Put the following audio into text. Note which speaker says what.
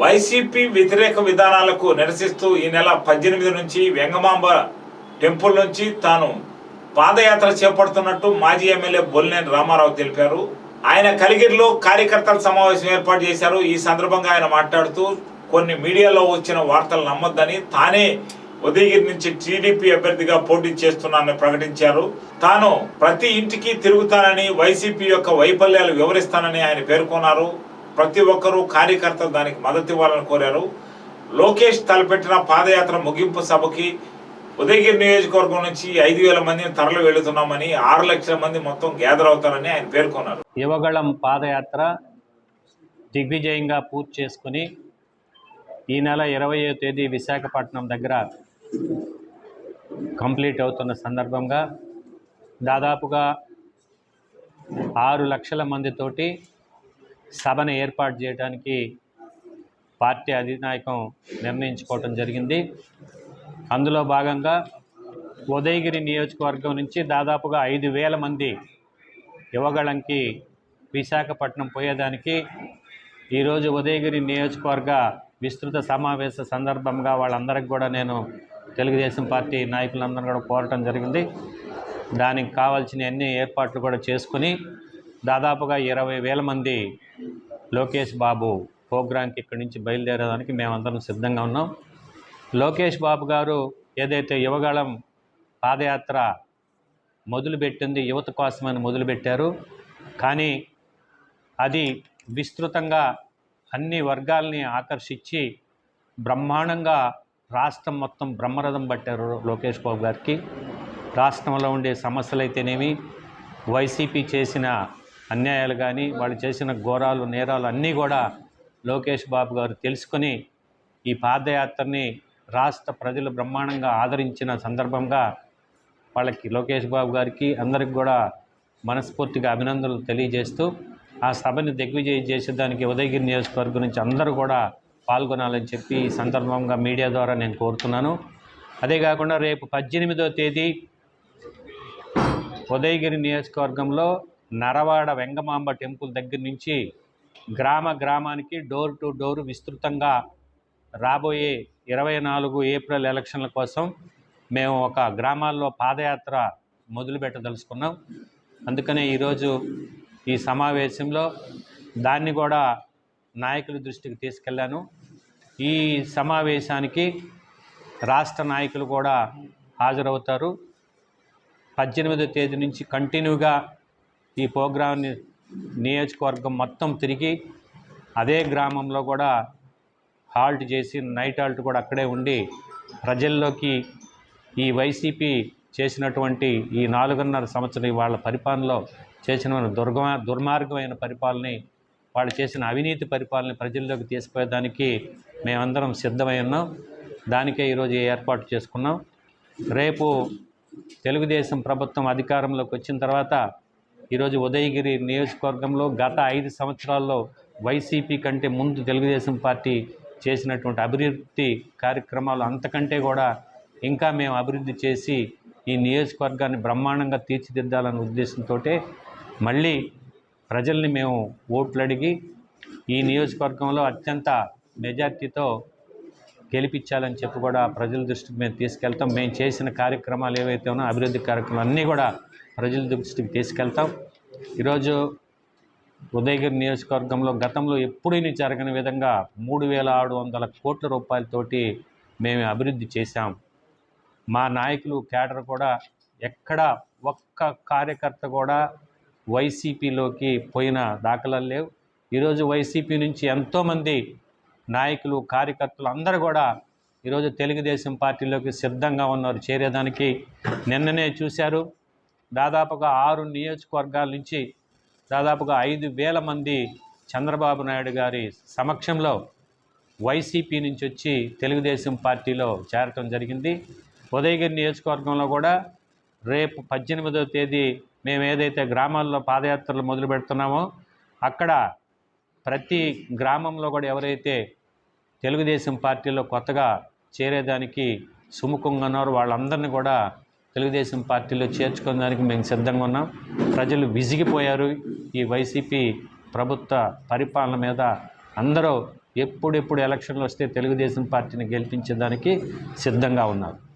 Speaker 1: YCP వ్యతిరేక విధానాలకు నిరసిస్తూ ఈ నెల పద్దెనిమిది నుంచి వెంగమాంబ టెంపుల్ నుంచి తాను పాదయాత్ర చేపడుతున్నట్టు మాజీ ఎమ్మెల్యే బొల్లినేని రామారావు తెలిపారు. ఆయన కలిగిరిలో కార్యకర్తల సమావేశం ఏర్పాటు చేశారు. ఈ సందర్భంగా ఆయన మాట్లాడుతూ కొన్ని మీడియాలో వచ్చిన వార్తలు నమ్మొద్దని తానే ఉదయగిరి నుంచి టీడీపీ అభ్యర్థిగా పోటీ చేస్తున్నానని ప్రకటించారు. తాను ప్రతి ఇంటికి తిరుగుతానని వైసీపీ యొక్క వైఫల్యాలు వివరిస్తానని ఆయన పేర్కొన్నారు. ప్రతి ఒక్కరూ కార్యకర్తలు దానికి మద్దతు ఇవ్వాలని కోరారు. లోకేష్ తలపెట్టిన పాదయాత్ర ముగింపు సభకి ఉదయగిరి నియోజకవర్గం నుంచి ఐదు వేల మందిని తరలి వెళుతున్నామని ఆరు లక్షల మంది మొత్తం గ్యాదర్ అవుతారని ఆయన పేర్కొన్నారు.
Speaker 2: యువగళం పాదయాత్ర దిగ్విజయంగా పూర్తి చేసుకుని ఈ నెల ఇరవయో తేదీ విశాఖపట్నం దగ్గర కంప్లీట్ అవుతున్న సందర్భంగా దాదాపుగా ఆరు లక్షల మందితోటి సభను ఏర్పాటు చేయడానికి పార్టీ అధినాయకం నిర్ణయించుకోవటం జరిగింది. అందులో భాగంగా ఉదయగిరి నియోజకవర్గం నుంచి దాదాపుగా ఐదు వేల మంది యువగళంకి విశాఖపట్నం పోయేదానికి ఈరోజు ఉదయగిరి నియోజకవర్గ విస్తృత సమావేశ సందర్భంగా వాళ్ళందరికీ కూడా నేను తెలుగుదేశం పార్టీ నాయకులందరూ కూడా కోరటం జరిగింది. దానికి కావాల్సిన అన్ని ఏర్పాట్లు కూడా చేసుకుని దాదాపుగా ఇరవై వేల మంది లోకేష్ బాబు ప్రోగ్రాంకి ఇక్కడి నుంచి బయలుదేరడానికి మేమందరం సిద్ధంగా ఉన్నాం. లోకేష్ బాబు గారు ఏదైతే యువగళం పాదయాత్ర మొదలుపెట్టింది యువత కోసమని మొదలుపెట్టారు. కానీ అది విస్తృతంగా అన్ని వర్గాల్ని ఆకర్షించి బ్రహ్మాండంగా రాష్ట్రం మొత్తం బ్రహ్మరథం పట్టారు లోకేష్ బాబు గారికి. రాష్ట్రంలో ఉండే సమస్యలు అయితేనేమి వైసీపీ చేసిన అన్యాయాలు కానీ వాళ్ళు చేసిన ఘోరాలు నేరాలు అన్నీ కూడా లోకేష్ బాబు గారు తెలుసుకొని ఈ పాదయాత్రని రాష్ట్ర ప్రజలు బ్రహ్మాండంగా ఆదరించిన సందర్భంగా వాళ్ళకి లోకేష్ బాబు గారికి అందరికి కూడా మనస్ఫూర్తిగా అభినందనలు తెలియజేస్తూ ఆ సభని దిగ్విజయం చేసేదానికి ఉదయగిరి నియోజకవర్గం నుంచి అందరూ కూడా పాల్గొనాలని చెప్పి ఈ సందర్భంగా మీడియా ద్వారా నేను కోరుతున్నాను. అదే కాకుండా రేపు పద్దెనిమిదో తేదీ ఉదయగిరి నియోజకవర్గంలో నరవాడ వెంగమాంబ టెంపుల్ దగ్గర నుంచి గ్రామ గ్రామానికి డోర్ టు డోర్ విస్తృతంగా రాబోయే ఇరవై నాలుగు ఏప్రిల్ ఎలక్షన్ల కోసం మేము ఒక గ్రామాల్లో పాదయాత్ర మొదలుపెట్టదలుచుకున్నాం అందుకనే ఈరోజు ఈ సమావేశంలో దాన్ని కూడా నాయకుల దృష్టికి తీసుకెళ్ళాను. ఈ సమావేశానికి రాష్ట్ర నాయకులు కూడా హాజరవుతారు. పద్దెనిమిదో తేదీ నుంచి కంటిన్యూగా ఈ ప్రోగ్రాంని నియోజకవర్గం మొత్తం తిరిగి అదే గ్రామంలో కూడా హాల్ట్ చేసి నైట్ హాల్ట్ కూడా అక్కడే ఉండి ప్రజల్లోకి ఈ వైసీపీ చేసినటువంటి ఈ నాలుగున్నర సంవత్సరం వాళ్ళ పరిపాలనలో చేసిన దుర్గ దుర్మార్గమైన పరిపాలనని వాళ్ళు చేసిన అవినీతి పరిపాలన ప్రజల్లోకి తీసుకుపోయేదానికి మేమందరం సిద్ధమై ఉన్నాం. దానికే ఈరోజు ఏర్పాటు చేసుకున్నాం. రేపు తెలుగుదేశం ప్రభుత్వం అధికారంలోకి వచ్చిన తర్వాత ఈరోజు ఉదయగిరి నియోజకవర్గంలో గత ఐదు సంవత్సరాల్లో వైసీపీ కంటే ముందు తెలుగుదేశం పార్టీ చేసినటువంటి అభివృద్ధి కార్యక్రమాలు అంతకంటే కూడా ఇంకా మేము అభివృద్ధి చేసి ఈ నియోజకవర్గాన్ని బ్రహ్మాండంగా తీర్చిదిద్దాలనే ఉద్దేశంతో మళ్ళీ ప్రజల్ని మేము ఓట్లు అడిగి ఈ నియోజకవర్గంలో అత్యంత మెజార్టీతో గెలిపించాలని చెప్పి కూడా ప్రజల దృష్టికి మేము తీసుకెళ్తాం. మేము చేసిన కార్యక్రమాలు ఏవైతే ఉన్నాయో అభివృద్ధి కార్యక్రమాలు అన్నీ కూడా ప్రజల దృష్టికి తీసుకెళ్తాం. ఈరోజు ఉదయగిరి నియోజకవర్గంలో గతంలో ఎప్పుడైనా జరగని విధంగా మూడు వేల ఆరు వందల కోట్ల రూపాయలతోటి మేము అభివృద్ధి చేశాం. మా నాయకులు కేడర్ కూడా ఎక్కడ ఒక్క కార్యకర్త కూడా వైసీపీలోకి పోయిన దాఖలాలు లేవు. ఈరోజు వైసీపీ నుంచి ఎంతోమంది నాయకులు కార్యకర్తలు అందరూ కూడా ఈరోజు తెలుగుదేశం పార్టీలోకి సిద్ధంగా ఉన్నారు చేరేదానికి. నిన్ననే చూశారు. దాదాపుగా ఆరు నియోజకవర్గాల నుంచి దాదాపుగా ఐదు వేల మంది చంద్రబాబు నాయుడు గారి సమక్షంలో వైసీపీ నుంచి వచ్చి తెలుగుదేశం పార్టీలో చేరటం జరిగింది. ఉదయగిరి నియోజకవర్గంలో కూడా రేపు పద్దెనిమిదవ తేదీ మేము ఏదైతే గ్రామాల్లో పాదయాత్రలు మొదలు పెడుతున్నామో అక్కడ ప్రతి గ్రామంలో కూడా ఎవరైతే తెలుగుదేశం పార్టీలో కొత్తగా చేరేదానికి సుముఖంగా ఉన్నారో వాళ్ళందరినీ కూడా తెలుగుదేశం పార్టీలో చేర్చుకోవడానికి మేము సిద్ధంగా ఉన్నాం. ప్రజలు విసిగిపోయారు. ఈ వైసీపీ ప్రభుత్వ పరిపాలన మీద అందరూ ఎప్పుడెప్పుడు ఎలక్షన్లు వస్తే తెలుగుదేశం పార్టీని గెలిపించేదానికి సిద్ధంగా ఉన్నారు.